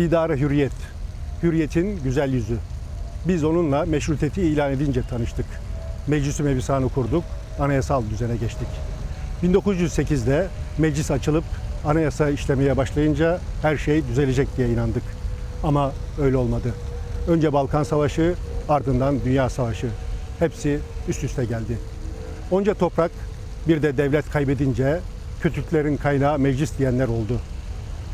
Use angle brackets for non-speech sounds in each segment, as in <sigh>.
Didarı Hürriyet. Hürriyet'in güzel yüzü. Biz onunla meşrutiyeti ilan edince tanıştık. Meclis-i Mebisan'ı kurduk, anayasal düzene geçtik. 1908'de meclis açılıp anayasa işlemeye başlayınca her şey düzelecek diye inandık. Ama öyle olmadı. Önce Balkan Savaşı, ardından Dünya Savaşı. Hepsi üst üste geldi. Onca toprak bir de devlet kaybedince kötülüklerin kaynağı meclis diyenler oldu.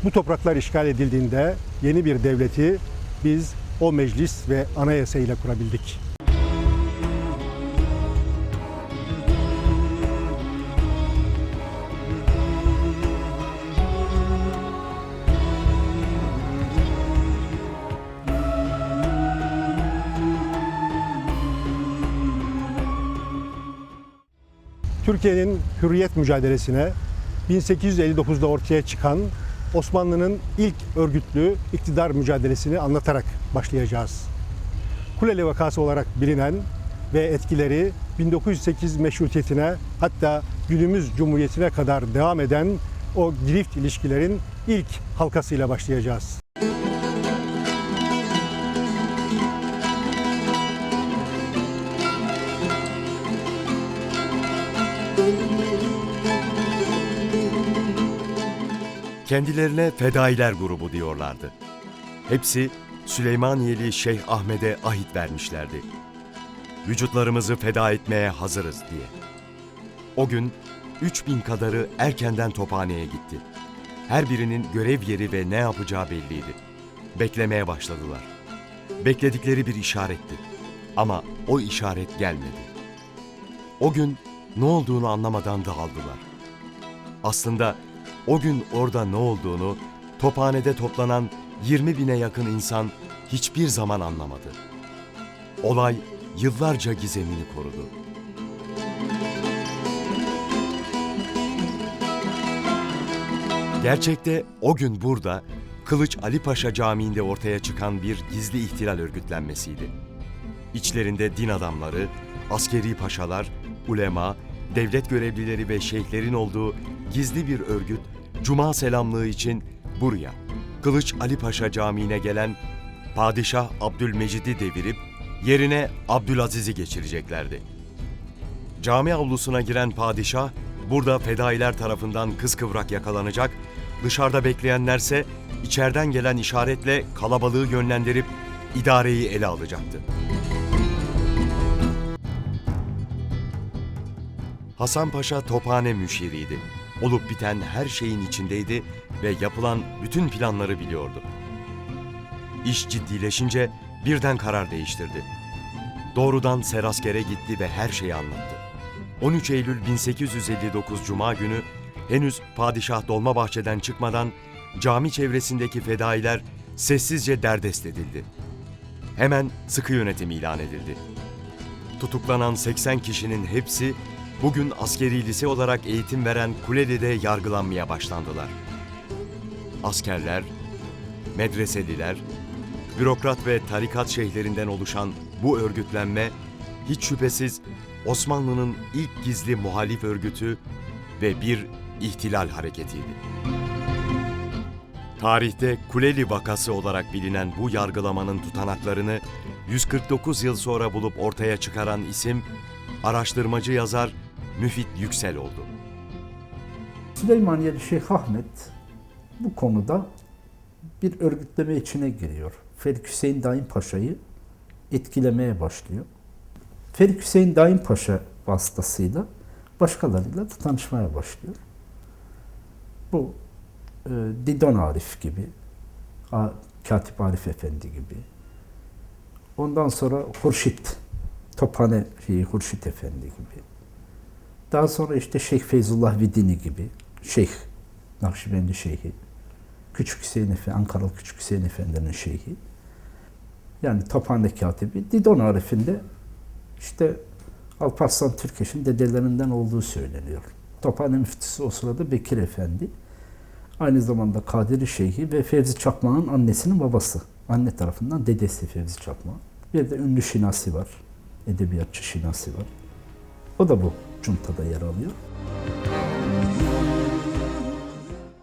Bu topraklar işgal edildiğinde yeni bir devleti biz o meclis ve anayasa ile kurabildik. Türkiye'nin hürriyet mücadelesine 1859'da ortaya çıkan Osmanlı'nın ilk örgütlü iktidar mücadelesini anlatarak başlayacağız. Kuleli vakası olarak bilinen ve etkileri 1908 meşrutiyetine hatta günümüz cumhuriyetine kadar devam eden o girift ilişkilerin ilk halkasıyla başlayacağız. Kendilerine Fedailer grubu diyorlardı. Hepsi Süleymaniyeli Şeyh Ahmet'e ahit vermişlerdi. Vücutlarımızı feda etmeye hazırız diye. O gün 3000 kadarı erkenden tophaneye gitti. Her birinin görev yeri ve ne yapacağı belliydi. Beklemeye başladılar. Bekledikleri bir işaretti. Ama o işaret gelmedi. O gün ne olduğunu anlamadan dağıldılar. Aslında o gün orada ne olduğunu tophanede toplanan 20 bine yakın insan hiçbir zaman anlamadı. Olay yıllarca gizemini korudu. Gerçekte o gün burada Kılıç Ali Paşa Camii'nde ortaya çıkan bir gizli ihtilal örgütlenmesiydi. İçlerinde din adamları, askeri paşalar, ulema, devlet görevlileri ve şeyhlerin olduğu gizli bir örgüt Cuma selamlığı için buraya, Kılıç Ali Paşa Camii'ne gelen Padişah Abdülmecid'i devirip yerine Abdülaziz'i geçireceklerdi. Cami avlusuna giren padişah burada fedailer tarafından kıskıvrak yakalanacak, dışarıda bekleyenlerse içeriden gelen işaretle kalabalığı yönlendirip idareyi ele alacaktı. Hasan Paşa tophane müşiriydi. Olup biten her şeyin içindeydi ve yapılan bütün planları biliyordu. İş ciddileşince birden karar değiştirdi. Doğrudan Seraskere gitti ve her şeyi anlattı. 13 Eylül 1859 Cuma günü henüz padişah Dolmabahçe'den çıkmadan cami çevresindeki fedailer sessizce derdest edildi. Hemen sıkı yönetim ilan edildi. Tutuklanan 80 kişinin hepsi bugün askeri lise olarak eğitim veren Kuleli'de yargılanmaya başlandılar. Askerler, medreseliler, bürokrat ve tarikat şeyhlerinden oluşan bu örgütlenme hiç şüphesiz Osmanlı'nın ilk gizli muhalif örgütü ve bir ihtilal hareketiydi. Tarihte Kuleli vakası olarak bilinen bu yargılamanın tutanaklarını 149 yıl sonra bulup ortaya çıkaran isim araştırmacı yazar Müfit Yüksel oldu. Süleymaniyeli Şeyh Ahmet bu konuda bir örgütleme içine giriyor. Ferik Hüseyin Daim Paşa'yı etkilemeye başlıyor. Ferik Hüseyin Daim Paşa vasıtasıyla başkalarıyla da tanışmaya başlıyor. Bu e, Didon Arif gibi, A- Katip Arif Efendi gibi. Ondan sonra Hurşit, Tophane şeyi Hurşit Efendi gibi. Daha sonra işte Şeyh Feyzullah Vidini gibi, Şeyh, Nakşibendi Şeyhi, Küçük Hüseyin Efendi, Ankaralı Küçük Hüseyin Efendi'nin şeyhi. Yani Tophane Katibi, Didon Arif'inde işte Alparslan Türkeş'in dedelerinden olduğu söyleniyor. Tophane müftüsü o sırada Bekir Efendi. Aynı zamanda Kadiri Şeyhi ve Fevzi Çakmak'ın annesinin babası. Anne tarafından dedesi Fevzi Çakmak. Bir de ünlü Şinasi var. Edebiyatçı Şinasi var. O da bu cuntada yer alıyor.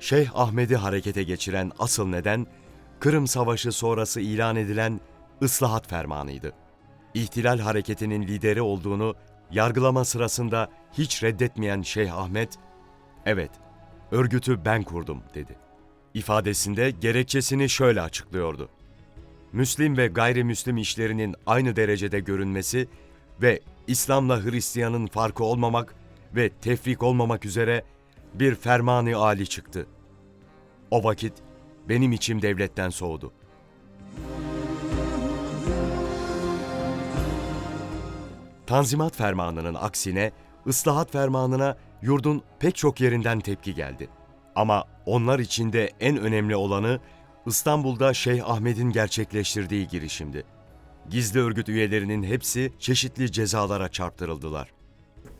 Şeyh Ahmet'i harekete geçiren asıl neden Kırım Savaşı sonrası ilan edilen ıslahat fermanıydı. İhtilal hareketinin lideri olduğunu yargılama sırasında hiç reddetmeyen Şeyh Ahmet, "Evet, örgütü ben kurdum." dedi. İfadesinde gerekçesini şöyle açıklıyordu. Müslim ve gayrimüslim işlerinin aynı derecede görünmesi ve İslam'la Hristiyan'ın farkı olmamak ve tefrik olmamak üzere bir fermanı âli çıktı. O vakit benim içim devletten soğudu. Tanzimat fermanının aksine ıslahat fermanına yurdun pek çok yerinden tepki geldi. Ama onlar içinde en önemli olanı İstanbul'da Şeyh Ahmet'in gerçekleştirdiği girişimdi. Gizli örgüt üyelerinin hepsi çeşitli cezalara çarptırıldılar.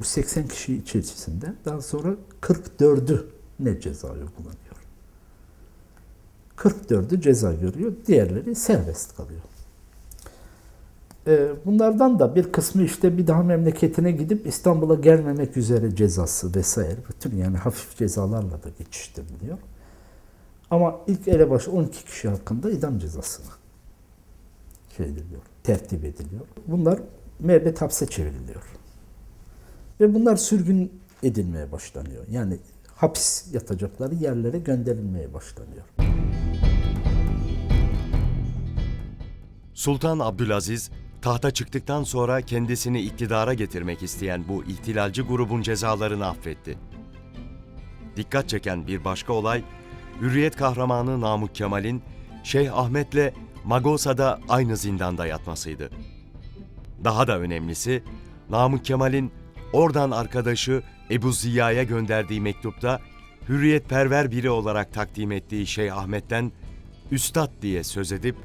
Bu 80 kişi içerisinde daha sonra 44'ü ne ceza uygulanıyor. 44'ü ceza görüyor, diğerleri serbest kalıyor. Ee, Bunlardan da bir kısmı işte bir daha memleketine gidip İstanbul'a gelmemek üzere cezası vesaire bütün yani hafif cezalarla da geçiştiriliyor. Ama ilk elebaşı 12 kişi hakkında idam cezasına şey ediliyor, tertip ediliyor. Bunlar müebbet hapse çevriliyor. Ve bunlar sürgün edilmeye başlanıyor. Yani hapis yatacakları yerlere gönderilmeye başlanıyor. Sultan Abdülaziz tahta çıktıktan sonra kendisini iktidara getirmek isteyen bu ihtilalci grubun cezalarını affetti. Dikkat çeken bir başka olay, Hürriyet kahramanı Namık Kemal'in Şeyh Ahmet'le Magosa'da aynı zindanda yatmasıydı. Daha da önemlisi, Namık Kemal'in oradan arkadaşı Ebu Ziya'ya gönderdiği mektupta hürriyetperver biri olarak takdim ettiği Şeyh Ahmet'ten Üstad diye söz edip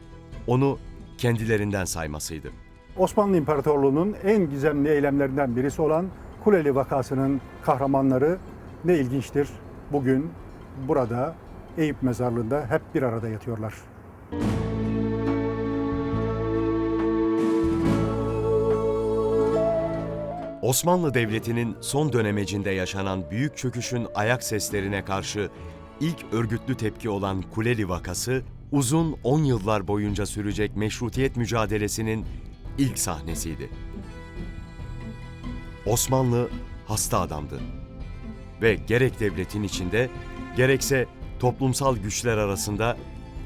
onu kendilerinden saymasıydı. Osmanlı İmparatorluğu'nun en gizemli eylemlerinden birisi olan Kuleli vakasının kahramanları ne ilginçtir. Bugün burada Eyüp mezarlığında hep bir arada yatıyorlar. Osmanlı Devleti'nin son dönemecinde yaşanan büyük çöküşün ayak seslerine karşı ilk örgütlü tepki olan Kuleli vakası, uzun 10 yıllar boyunca sürecek meşrutiyet mücadelesinin ilk sahnesiydi. Osmanlı hasta adamdı ve gerek devletin içinde gerekse toplumsal güçler arasında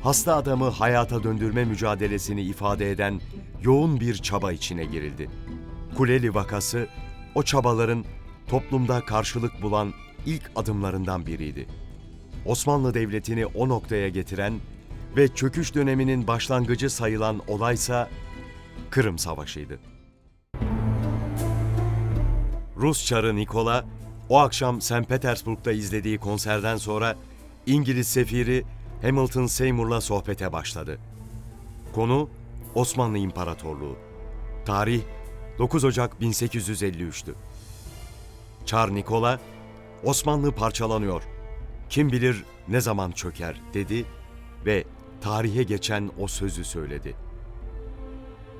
hasta adamı hayata döndürme mücadelesini ifade eden yoğun bir çaba içine girildi. Kuleli vakası o çabaların toplumda karşılık bulan ilk adımlarından biriydi. Osmanlı Devleti'ni o noktaya getiren ve çöküş döneminin başlangıcı sayılan olaysa Kırım Savaşı'ydı. Rus çarı Nikola o akşam St. Petersburg'da izlediği konserden sonra İngiliz sefiri Hamilton Seymour'la sohbete başladı. Konu Osmanlı İmparatorluğu. Tarih 9 Ocak 1853'tü. Çar Nikola, Osmanlı parçalanıyor. Kim bilir ne zaman çöker dedi ve tarihe geçen o sözü söyledi.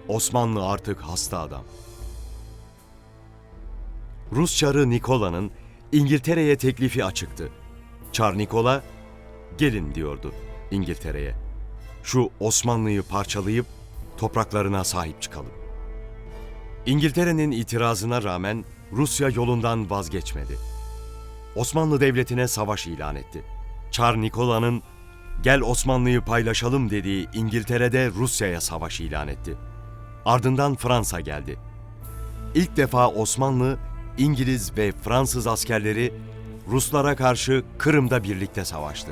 Osmanlı artık hasta adam. Rus çarı Nikola'nın İngiltere'ye teklifi açıktı. Çar Nikola, gelin diyordu İngiltere'ye. Şu Osmanlı'yı parçalayıp topraklarına sahip çıkalım. İngiltere'nin itirazına rağmen Rusya yolundan vazgeçmedi. Osmanlı Devleti'ne savaş ilan etti. Çar Nikola'nın gel Osmanlı'yı paylaşalım dediği İngiltere'de Rusya'ya savaş ilan etti. Ardından Fransa geldi. İlk defa Osmanlı, İngiliz ve Fransız askerleri Ruslara karşı Kırım'da birlikte savaştı.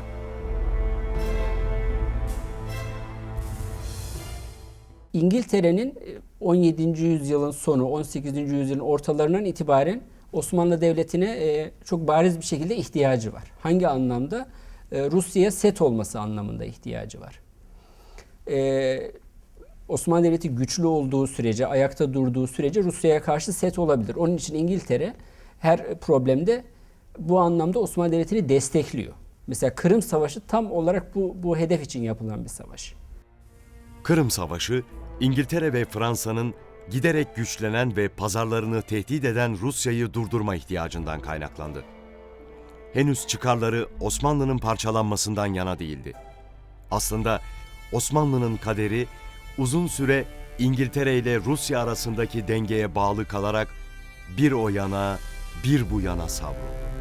İngiltere'nin 17. yüzyılın sonu, 18. yüzyılın ortalarından itibaren Osmanlı Devleti'ne e, çok bariz bir şekilde ihtiyacı var. Hangi anlamda? E, Rusya'ya set olması anlamında ihtiyacı var. E, Osmanlı Devleti güçlü olduğu sürece, ayakta durduğu sürece Rusya'ya karşı set olabilir. Onun için İngiltere her problemde bu anlamda Osmanlı Devleti'ni destekliyor. Mesela Kırım Savaşı tam olarak bu, bu hedef için yapılan bir savaş. Kırım Savaşı, İngiltere ve Fransa'nın giderek güçlenen ve pazarlarını tehdit eden Rusya'yı durdurma ihtiyacından kaynaklandı. Henüz çıkarları Osmanlı'nın parçalanmasından yana değildi. Aslında Osmanlı'nın kaderi uzun süre İngiltere ile Rusya arasındaki dengeye bağlı kalarak bir o yana bir bu yana savruldu.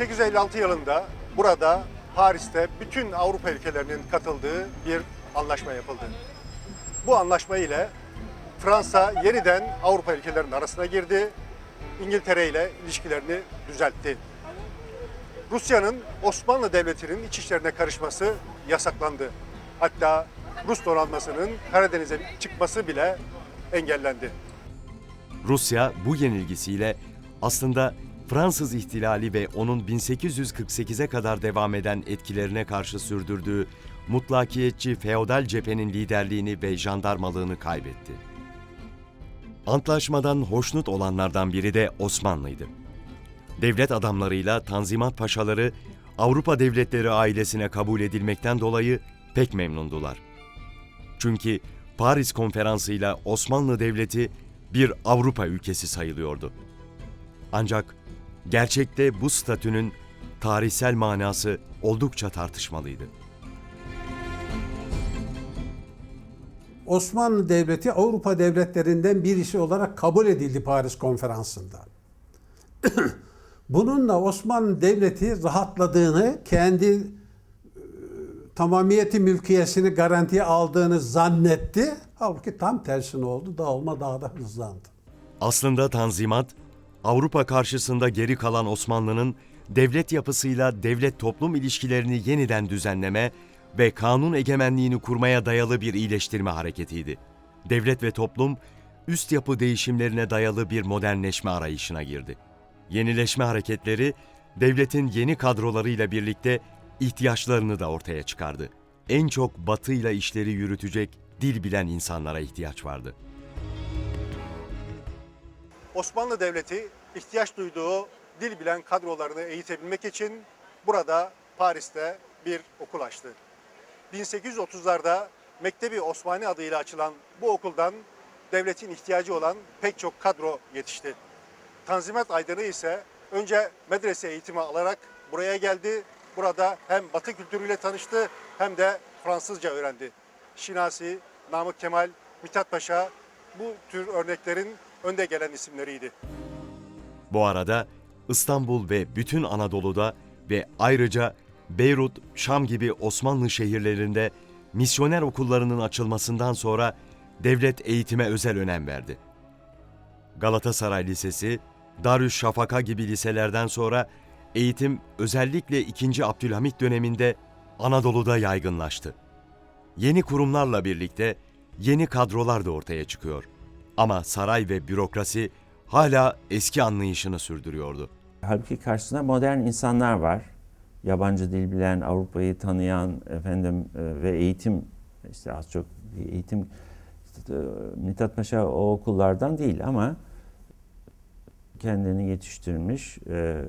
1856 yılında burada Paris'te bütün Avrupa ülkelerinin katıldığı bir anlaşma yapıldı. Bu anlaşma ile Fransa yeniden Avrupa ülkelerinin arasına girdi. İngiltere ile ilişkilerini düzeltti. Rusya'nın Osmanlı Devleti'nin iç işlerine karışması yasaklandı. Hatta Rus donanmasının Karadeniz'e çıkması bile engellendi. Rusya bu yenilgisiyle aslında Fransız ihtilali ve onun 1848'e kadar devam eden etkilerine karşı sürdürdüğü mutlakiyetçi feodal cephenin liderliğini ve jandarmalığını kaybetti. Antlaşmadan hoşnut olanlardan biri de Osmanlı'ydı. Devlet adamlarıyla Tanzimat Paşaları Avrupa devletleri ailesine kabul edilmekten dolayı pek memnundular. Çünkü Paris Konferansı'yla Osmanlı Devleti bir Avrupa ülkesi sayılıyordu. Ancak gerçekte bu statünün tarihsel manası oldukça tartışmalıydı. Osmanlı Devleti Avrupa devletlerinden birisi olarak kabul edildi Paris Konferansı'nda. <clears throat> Bununla Osmanlı Devleti rahatladığını, kendi e, tamamiyeti mülkiyesini garantiye aldığını zannetti. Halbuki tam tersine oldu. Dağılma daha da hızlandı. Aslında Tanzimat, Avrupa karşısında geri kalan Osmanlı'nın devlet yapısıyla devlet toplum ilişkilerini yeniden düzenleme ve kanun egemenliğini kurmaya dayalı bir iyileştirme hareketiydi. Devlet ve toplum üst yapı değişimlerine dayalı bir modernleşme arayışına girdi. Yenileşme hareketleri devletin yeni kadrolarıyla birlikte ihtiyaçlarını da ortaya çıkardı. En çok batıyla işleri yürütecek dil bilen insanlara ihtiyaç vardı. Osmanlı Devleti ihtiyaç duyduğu dil bilen kadrolarını eğitebilmek için burada Paris'te bir okul açtı. 1830'larda Mektebi Osmani adıyla açılan bu okuldan devletin ihtiyacı olan pek çok kadro yetişti. Tanzimat Aydın'ı ise önce medrese eğitimi alarak buraya geldi. Burada hem Batı kültürüyle tanıştı hem de Fransızca öğrendi. Şinasi, Namık Kemal, Mithat Paşa bu tür örneklerin önde gelen isimleriydi. Bu arada İstanbul ve bütün Anadolu'da ve ayrıca Beyrut, Şam gibi Osmanlı şehirlerinde misyoner okullarının açılmasından sonra devlet eğitime özel önem verdi. Galatasaray Lisesi, Darüşşafaka gibi liselerden sonra eğitim özellikle 2. Abdülhamit döneminde Anadolu'da yaygınlaştı. Yeni kurumlarla birlikte yeni kadrolar da ortaya çıkıyor. Ama saray ve bürokrasi hala eski anlayışını sürdürüyordu. Halbuki karşısında modern insanlar var. Yabancı dil bilen, Avrupa'yı tanıyan efendim e, ve eğitim işte az çok eğitim e, Mithat Paşa o okullardan değil ama kendini yetiştirmiş e,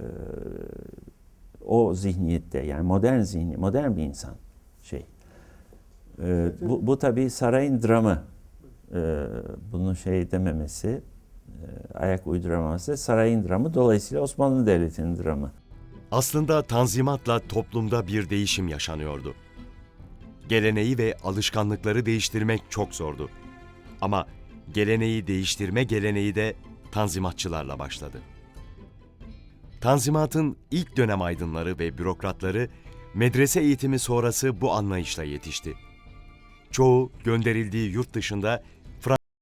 o zihniyette yani modern zihni, modern bir insan şey. E, bu, bu tabii sarayın dramı. E, bunu şey dememesi, e, ayak uyduramaması sarayın dramı. Dolayısıyla Osmanlı Devleti'nin dramı. Aslında tanzimatla toplumda bir değişim yaşanıyordu. Geleneği ve alışkanlıkları değiştirmek çok zordu. Ama geleneği değiştirme geleneği de tanzimatçılarla başladı. Tanzimatın ilk dönem aydınları ve bürokratları medrese eğitimi sonrası bu anlayışla yetişti. Çoğu gönderildiği yurt dışında